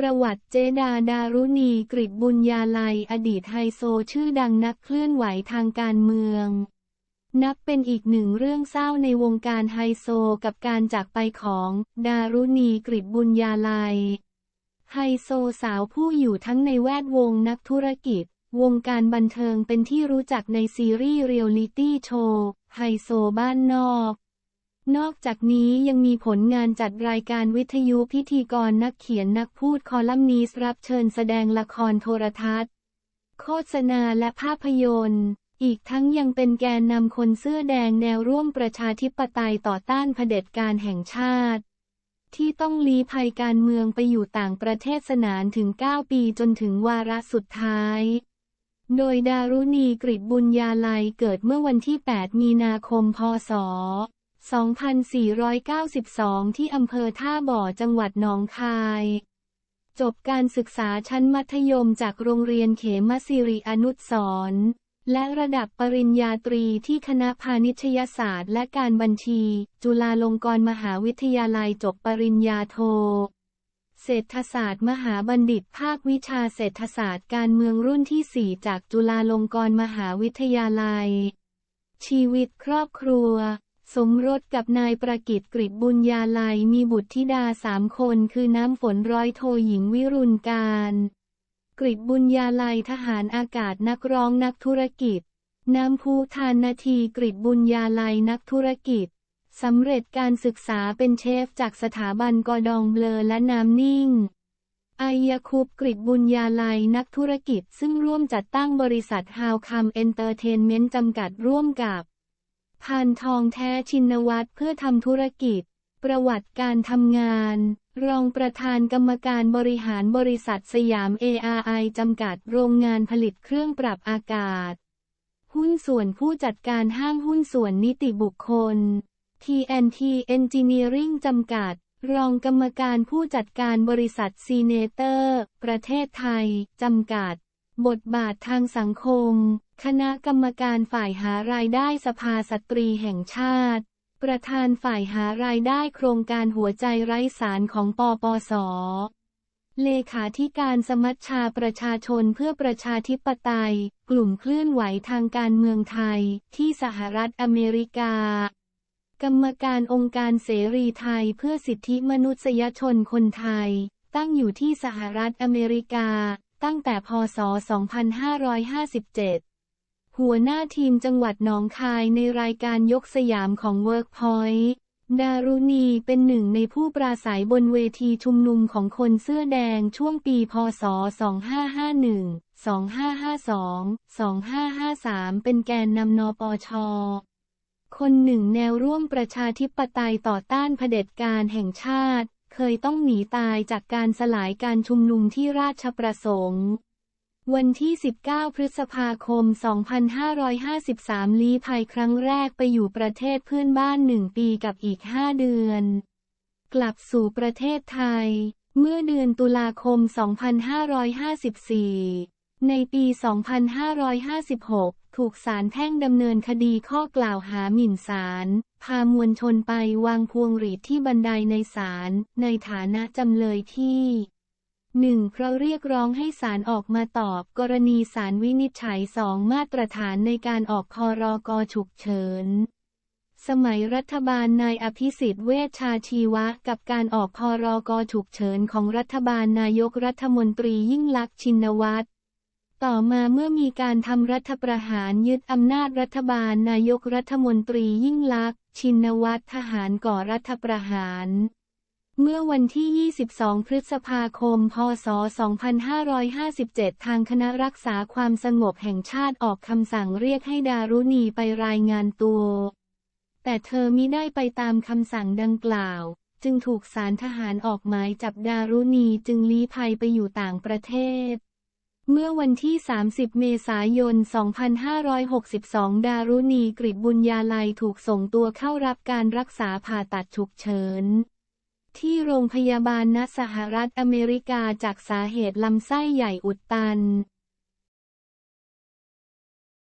ประวัติเจดาดารุณีกริบุญญาลัย อดีตไฮโซชื่อดังนักเคลื่อนไหวทางการเมือง นับเป็นอีกหนึ่งเรื่องเศร้าในวงการไฮโซกับการจากไปของ ดารุณีกริบุญญาลัย ไฮโซสาวผู้อยู่ทั้งในแวดวงนักธุรกิจ วงการบันเทิงเป็นที่รู้จักในซีรีส์เรียลลิตี้โชว์ไฮโซบ้านนอก นอกจากนี้ยังมีผลงานจัดรายการวิทยุพิธีกรนักเขียนนักพูดคอลัมนีสรับเชิญแสดงละครโทรทัศน์ โฆษณาและภาพยนตร์ อีกทั้งยังเป็นแกนนำคนเสื้อแดงแนวร่วมประชาธิปไตยต่อต้านเผด็จการแห่งชาติ ที่ต้องลี้ภัยการเมืองไปอยู่ต่างประเทศสนานถึง 9 ปีจนถึงวาระสุดท้ายโดยดารุณีกริบุญญาลัยเกิดเมื่อวันที่ 8 มีนาคม พศ 2492 ที่อำเภอท่าบ่อจังหวัดหนองคาย จบการศึกษาชั้นมัธยมจากโรงเรียนเขมสิริอนุสรณ์และระดับปริญญาตรีที่คณะพาณิชยศาสตร์และการบัญชี จุฬาลงกรณ์มหาวิทยาลัยจบปริญญาโท เศรษฐศาสตร์มหาบัณฑิตภาควิชาเศรษฐศาสตร์การเมืองรุ่นที่ 4 จากจุฬาลงกรณ์มหาวิทยาลัย ชีวิตครอบครัว สมรสกับนายประกิตกริบบุญญาลัยมีบุตรธิดาสามคนคือน้ำฝนร้อยโทหญิงวิรุณการ กริบบุญญาลัยทหารอากาศนักร้องนักธุรกิจ น้ำภูทานนาทีกริบบุญญาลัยนักธุรกิจสำเร็จการศึกษาเป็นเชฟจากสถาบันกอดองเบลอและน้ำนิ่งอายาคูบกริบบุญญาลัยนักธุรกิจซึ่งร่วมจัดตั้งบริษัทฮาวคัมเอนเตอร์เทนเมนต์จำกัดร่วมกับ พานทองแท้ชินวัตรเพื่อทำธุรกิจ ประวัติการทำงาน รองประธานกรรมการบริหารบริษัทสยาม ARI จำกัดโรงงานผลิตเครื่องปรับอากาศ หุ้นส่วนผู้จัดการห้างหุ้นส่วนนิติบุคคล TNT Engineering จำกัด รองกรรมการผู้จัดการบริษัทซีเนเตอร์ ประเทศไทย จำกัด บทบาททางสังคม คณะกรรมการฝ่ายหารายได้สภาสตรีแห่งชาติ ประธานฝ่ายหารายได้โครงการหัวใจไร้สารของปปส เลขาธิการสมัชชาประชาชนเพื่อประชาธิปไตย กลุ่มเคลื่อนไหวทางการเมืองไทย ที่สหรัฐอเมริกา กรรมการองค์การเสรีไทยเพื่อสิทธิมนุษยชนคนไทย ตั้งอยู่ที่สหรัฐอเมริกา ตั้งแต่พศ 2557 หัวหน้าทีมจังหวัดหนองคายในรายการยกสยามของ Workpoint ดารุณีเป็นหนึ่งในผู้ปราศัยบนเวทีชุมนุมของคนเสื้อแดงช่วงปีพศ 2551 2552 2553 เป็นแกนนำนปช คนหนึ่งแนวร่วมประชาธิปไตยต่อต้านเผด็จการแห่งชาติ เคยต้องหนีตายจากการสลายการชุมนุมที่ราชประสงค์ วันที่ 19 พฤษภาคม 2553 ลี้ภัยครั้งแรกไปอยู่ประเทศเพื่อนบ้านหนึ่งปีกับอีก 5 เดือน กลับสู่ประเทศไทย เมื่อเดือนตุลาคม 2554 ในปี 2556 ถูกศาลแพ่งดำเนินคดีข้อกล่าวหาหมิ่นศาล พามวลชนไปวางพวงหรีดที่บันไดในศาล ในฐานะจำเลยที่หนึ่งเพราะเรียกร้องให้ศาลออกมาตอบกรณีศาลวินิจฉัยสองมาตรฐานในการออกคอรอกอฉุกเฉิน สมัยรัฐบาลนายอภิสิทธิ์เวชชาชีวะ กับการออกคอรอกอฉุกเฉินของรัฐบาลนายกรัฐมนตรียิ่งลักษณ์ชินวัตร ต่อมาเมื่อมีการทำรัฐประหารยึดอำนาจรัฐบาลนายกรัฐมนตรียิ่งลักษณ์ชินวัตรทหารก่อรัฐประหาร เมื่อวันที่ 22 พฤษภาคม พศ 2557 ทางคณะรักษาความสงบแห่งชาติออกคำสั่งเรียกให้ดารุณีไปรายงานตัว แต่เธอมิได้ไปตามคำสั่งดังกล่าว จึงถูกสารทหารออกหมายจับดารุณีจึงลี้ภัยไปอยู่ต่างประเทศ เมื่อวันที่ 30 เมษายน 2562 ดารุณีกริบุญญาลัยถูกส่งตัวเข้ารับการรักษาผ่าตัดฉุกเฉิน ที่โรงพยาบาลนสหรัฐอเมริกาจากสาเหตุลำไส้ใหญ่อุดตัน